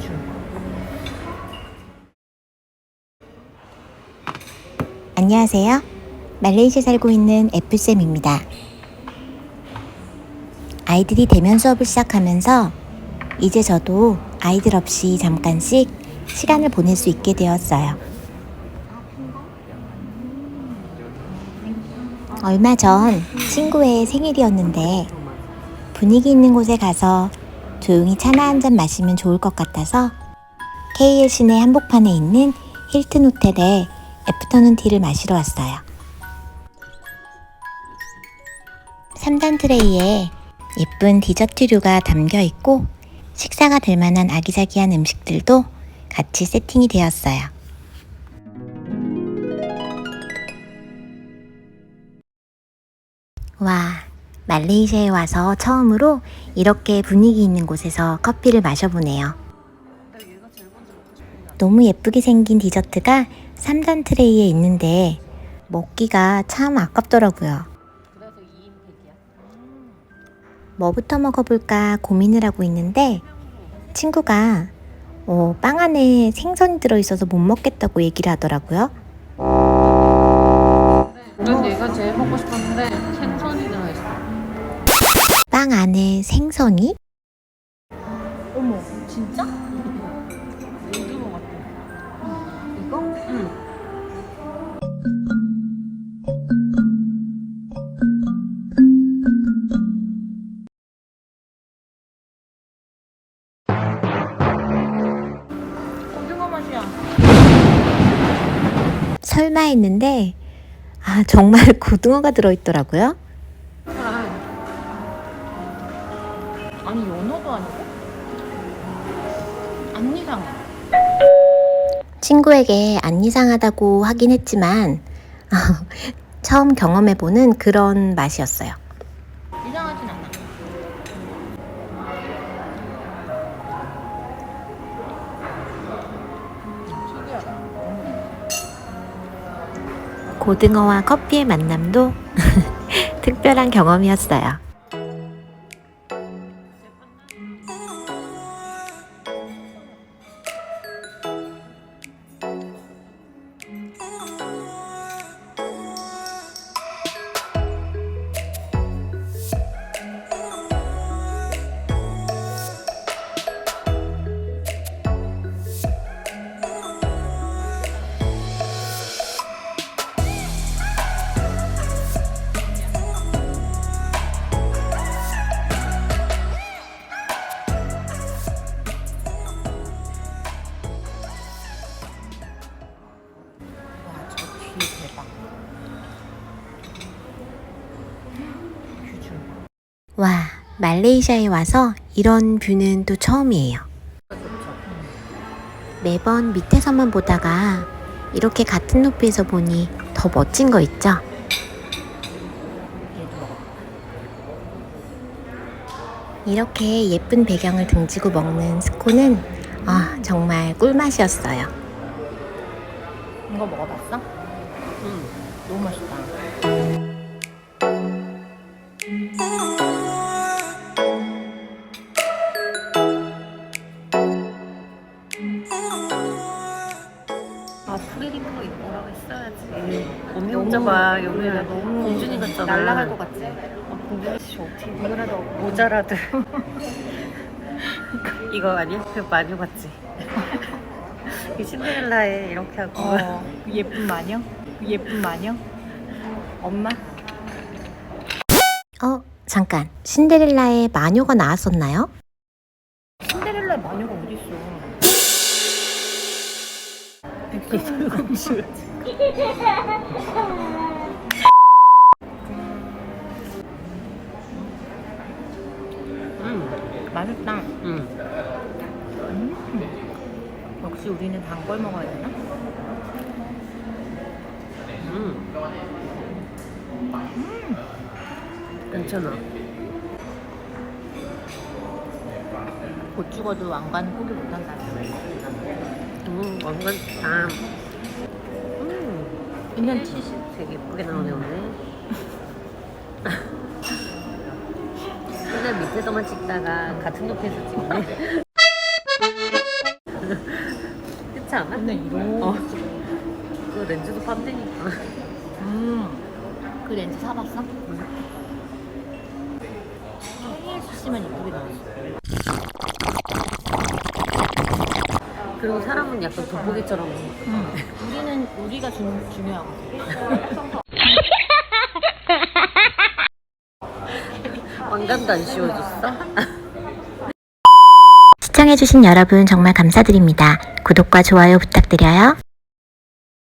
좀. 안녕하세요. 말레이시아 살고 있는 F쌤입니다. 아이들이 대면 수업을 시작하면서 이제 저도 아이들 없이 잠깐씩 시간을 보낼 수 있게 되었어요. 얼마 전 친구의 생일이었는데 분위기 있는 곳에 가서 조용히 차나 한 잔 마시면 좋을 것 같아서 KL 시내 한복판에 있는 힐튼 호텔에 애프터눈 티를 마시러 왔어요. 3단 트레이에 예쁜 디저트류가 담겨 있고 식사가 될 만한 아기자기한 음식들도 같이 세팅이 되었어요. 와, 말레이시아에 와서 처음으로 이렇게 분위기 있는 곳에서 커피를 마셔보네요. 너무 예쁘게 생긴 디저트가 3단 트레이에 있는데 먹기가 참 아깝더라고요. 그래서 2인 팩이야. 뭐부터 먹어볼까 고민을 하고 있는데 친구가 어, 빵 안에 생선이 들어있어서 못 먹겠다고 얘기를 하더라고요. 난 얘가 제일 먹고 싶었는데 들어있어. 빵 안에 생선이? 어머, 진짜? 고등어 같아. 이거? 응. 고등어 맛이야. 설마 했는데 아 정말 고등어가 들어있더라고요. 아니 연어도 아니고? 안 이상해. 친구에게 안 이상하다고 하긴 했지만 처음 경험해보는 그런 맛이었어요. 이상하진 않아. 고등어와 커피의 만남도 특별한 경험이었어요. 대박. 뷰 좀. 와, 말레이시아에 와서 이런 뷰는 또 처음이에요. 매번 밑에서만 보다가 이렇게 같은 높이에서 보니 더 멋진 거 있죠? 이렇게 예쁜 배경을 등지고 먹는 스콘은 아, 정말 꿀맛이었어요. 이거 먹어봤어? 응. 너무 맛있다. 아 프리링크 뭐라고 했어야지. 언니 혼자 봐. 여기는 너무 공준이 같잖아. 날라갈 것 같지? 아, 공준이 씨 어떻게 이거라도 모자라도. 이거 아니야? 그 마녀 같지? 이 신데렐라에 이렇게 하고. 어, 예쁜 마녀? 예쁜 마녀? 엄마? 어, 잠깐. 신데렐라에 마녀가 나왔었나요? 신데렐라 마녀가 어딨어? 설공주. 음, 맛있다. 응. 음. 역시 우리는 단걸 먹어야 되나? 응. 괜찮아. 곧 죽어도 왕관은 포기 못한다. 음, 왕관 좋다. 음, 괜찮지? 되게 예쁘게 나오네 오늘. 밑에서만 찍다가 같은 높이에서 찍네. 그렇지 않아? 근데 이런. 어. 그 렌즈도 판대니까. 음. 그 렌즈 사봤어? KS 쓰면 이쁘게 나왔어. 그리고 사람은 약간 돋보기처럼 음. 우리는 우리가 중, 중요하거든. 왕관도 안 씌워줬어? 시청해주신 여러분 정말 감사드립니다. 구독과 좋아요 부탁드려요.